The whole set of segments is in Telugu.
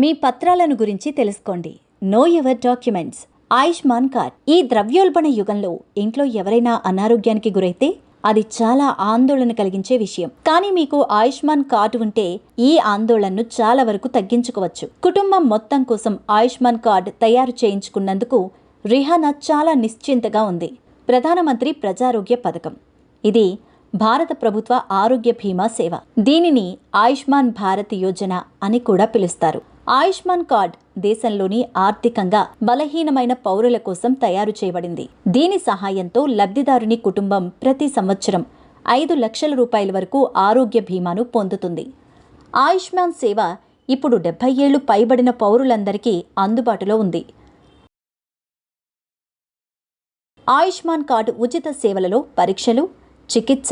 మీ పత్రాలను గురించి తెలుసుకోండి. Know your documents Ayushman card ఈ ద్రవ్యోల్బణ యుగంలో ఇంట్లో ఎవరైనా అనారోగ్యానికి గురైతే అది చాలా ఆందోళన కలిగించే విషయం. కానీ మీకు ఆయుష్మాన్ కార్డు ఉంటే ఈ ఆందోళనను చాలా వరకు తగ్గించుకోవచ్చు. కుటుంబం మొత్తం కోసం ఆయుష్మాన్ కార్డ్ తయారు చేయించుకున్నందుకు రిహానా చాలా నిశ్చింతగా ఉంది. ప్రధానమంత్రి ప్రజారోగ్య పథకం. ఇది భారత ప్రభుత్వ ఆరోగ్య బీమా సేవ. దీనిని ఆయుష్మాన్ భారత్ యోజన అని కూడా పిలుస్తారు. ఆయుష్మాన్ కార్డ్ దేశంలోని ఆర్థికంగా బలహీనమైన పౌరుల కోసం తయారు చేయబడింది. దీని సహాయంతో లబ్ధిదారుని కుటుంబం ప్రతి సంవత్సరం ఐదు లక్షల రూపాయల వరకు ఆరోగ్య బీమాను పొందుతుంది. ఆయుష్మాన్ సేవ ఇప్పుడు డెబ్బై ఏళ్ళు పైబడిన పౌరులందరికీ అందుబాటులో ఉంది. ఆయుష్మాన్ కార్డు ఉచిత సేవలలో పరీక్షలు చికిత్స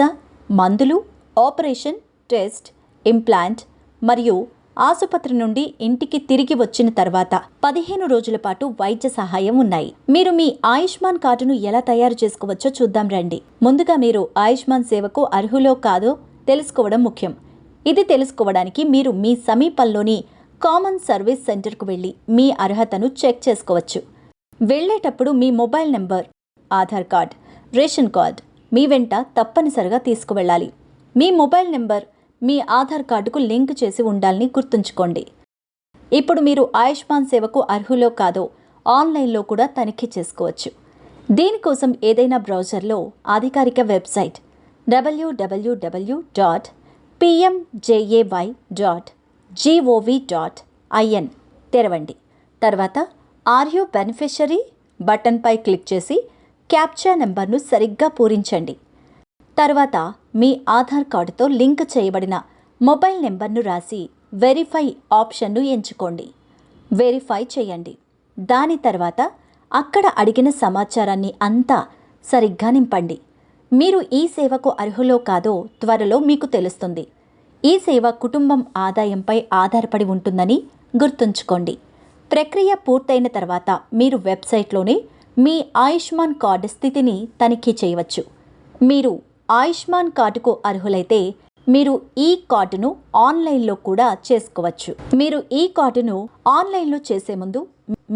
మందులు ఆపరేషన్ టెస్ట్ ఇంప్లాంట్ మరియు ఆసుపత్రి నుండి ఇంటికి తిరిగి వచ్చిన తర్వాత పదిహేను రోజుల పాటు వైద్య సహాయం ఉన్నాయి. మీరు మీ ఆయుష్మాన్ కార్డును ఎలా తయారు చేసుకోవచ్చో చూద్దాం రండి. ముందుగా మీరు ఆయుష్మాన్ సేవకు అర్హులో కాదో తెలుసుకోవడం ముఖ్యం. ఇది తెలుసుకోవడానికి మీరు మీ సమీపంలోని కామన్ సర్వీస్ సెంటర్కు వెళ్ళి మీ అర్హతను చెక్ చేసుకోవచ్చు. వెళ్ళేటప్పుడు మీ mobile number Aadhaar card ration card మీ వెంట తప్పనిసరిగా తీసుకువెళ్ళాలి. మీ మొబైల్ నెంబర్ మీ ఆధార్ కార్డుకు లింక్ చేసి ఉండాలని గుర్తుంచుకోండి. ఇప్పుడు మీరు ఆయుష్మాన్ సేవకు అర్హులో కాదో ఆన్లైన్లో కూడా తనిఖీ చేసుకోవచ్చు. దీనికోసం ఏదైనా బ్రౌజర్లో అధికారిక website W W W dot PMJAY dot GOV dot IN తెరవండి. తర్వాత ఆర్ యూ బెనిఫిషరీ బటన్పై క్లిక్ చేసి క్యాప్చా నెంబర్ను సరిగ్గా పూరించండి. తర్వాత మీ ఆధార్ కార్డుతో లింక్ చేయబడిన మొబైల్ నెంబర్ను రాసి వెరిఫై ఆప్షన్ను ఎంచుకోండి. వెరిఫై చేయండి. దాని తర్వాత అక్కడ అడిగిన సమాచారాన్ని అంతా సరిగ్గా నింపండి. మీరు ఈ సేవకు అర్హులో కాదో త్వరలో మీకు తెలుస్తుంది. ఈ సేవ కుటుంబం ఆదాయంపై ఆధారపడి ఉంటుందని గుర్తుంచుకోండి. ప్రక్రియ పూర్తయిన తర్వాత మీరు వెబ్సైట్లోనే మీ ఆయుష్మాన్ కార్డు స్థితిని తనిఖీ చేయవచ్చు. మీరు ఆయుష్మాన్ కార్డుకు అర్హులైతే మీరు ఈ కార్డును ఆన్లైన్లో కూడా చేసుకోవచ్చు. మీరు ఈ కార్డును ఆన్లైన్లో చేసే ముందు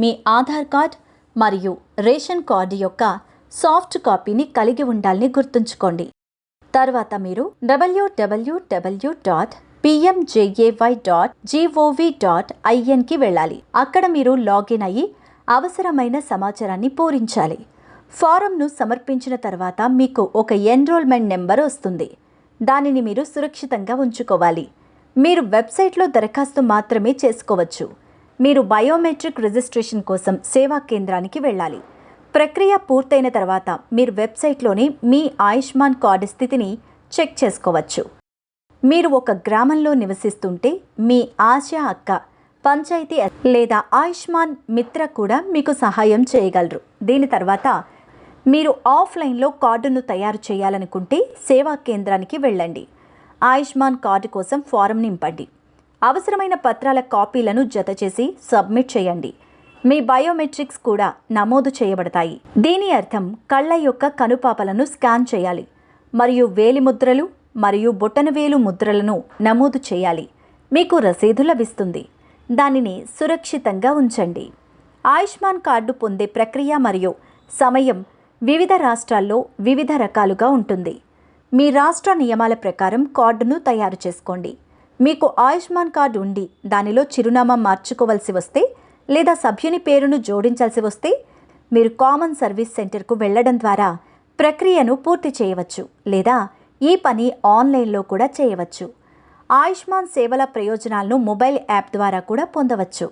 మీ ఆధార్ కార్డ్ మరియు రేషన్ కార్డు యొక్క సాఫ్ట్ కాపీని కలిగి ఉండాలని గుర్తుంచుకోండి. తర్వాత మీరు W W W dot PMJAY dot GOV dot ఐఎన్కి వెళ్ళాలి. అక్కడ మీరు లాగిన్ అయ్యి అవసరమైన సమాచారాన్ని పూరించాలి. ఫారంను సమర్పించిన తర్వాత మీకు ఒక ఎన్రోల్మెంట్ నెంబర్ వస్తుంది. దానిని మీరు సురక్షితంగా ఉంచుకోవాలి. మీరు వెబ్సైట్లో దరఖాస్తు మాత్రమే చేసుకోవచ్చు. మీరు బయోమెట్రిక్ రిజిస్ట్రేషన్ కోసం సేవా కేంద్రానికి వెళ్ళాలి. ప్రక్రియ పూర్తయిన తర్వాత మీరు వెబ్సైట్లోనే మీ ఆయుష్మాన్ కార్డు స్థితిని చెక్ చేసుకోవచ్చు. మీరు ఒక గ్రామంలో నివసిస్తుంటే మీ ఆశా అక్క పంచాయతీ లేదా ఆయుష్మాన్ మిత్ర కూడా మీకు సహాయం చేయగలరు. దీని తర్వాత మీరు ఆఫ్లైన్లో కార్డును తయారు చేయాలనుకుంటే సేవా కేంద్రానికి వెళ్ళండి. ఆయుష్మాన్ కార్డు కోసం ఫారం నింపండి. అవసరమైన పత్రాల కాపీలను జతచేసి సబ్మిట్ చేయండి. మీ బయోమెట్రిక్స్ కూడా నమోదు చేయబడతాయి. దీని అర్థం కళ్ళ యొక్క కనుపాపలను స్కాన్ చేయాలి. మరియు వేలి ముద్రలు మరియు బొటనవేలు ముద్రలను నమోదు చేయాలి. మీకు రసీదు లభిస్తుంది. దానిని సురక్షితంగా ఉంచండి. ఆయుష్మాన్ కార్డు పొందే ప్రక్రియ మరియు సమయం వివిధ రాష్ట్రాల్లో వివిధ రకాలుగా ఉంటుంది. మీ రాష్ట్ర నియమాల ప్రకారం కార్డును తయారు చేసుకోండి. మీకు ఆయుష్మాన్ కార్డు ఉండి దానిలో చిరునామా మార్చుకోవలసి వస్తే లేదా సభ్యుని పేరును జోడించాల్సి వస్తే మీరు కామన్ సర్వీస్ సెంటర్కు వెళ్ళడం ద్వారా ప్రక్రియను పూర్తి చేయవచ్చు లేదా ఈ పని ఆన్లైన్లో కూడా చేయవచ్చు. ఆయుష్మాన్ సేవల ప్రయోజనాలను మొబైల్ యాప్ ద్వారా కూడా పొందవచ్చు.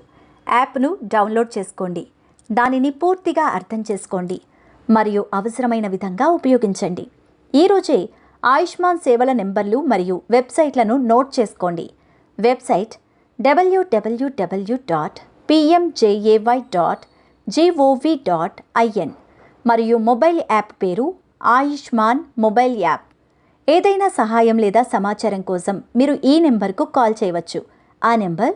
యాప్ను డౌన్లోడ్ చేసుకోండి. దానిని పూర్తిగా అర్థం చేసుకోండి. మరియు అవసరమైన విధంగా ఉపయోగించండి. ఈరోజే ఆయుష్మాన్ సేవల నెంబర్లు మరియు వెబ్సైట్లను నోట్ చేసుకోండి. Website W W W dot PMJAY dot GOV dot IN మరియు మొబైల్ యాప్ పేరు ఆయుష్మాన్ మొబైల్ యాప్. ఏదైనా సహాయం లేదా సమాచారం కోసం మీరు ఈ నెంబర్కు కాల్ చేయవచ్చు. ఆ నెంబర్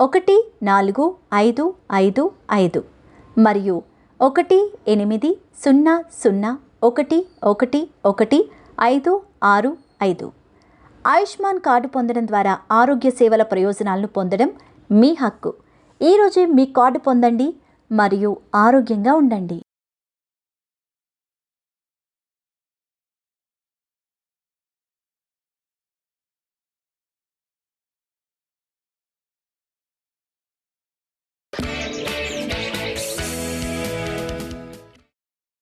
ఒకటి నాలుగు ఐదు ఐదు ఐదు మరియు ఒకటి ఎనిమిది సున్నా సున్నా ఒకటి ఒకటి ఒకటి ఐదు ఆరు ఐదు. ఆయుష్మాన్ కార్డు పొందడం ద్వారా ఆరోగ్య సేవల ప్రయోజనాలను పొందడం మీ హక్కు. ఈరోజే మీ కార్డు పొందండి మరియు ఆరోగ్యంగా ఉండండి.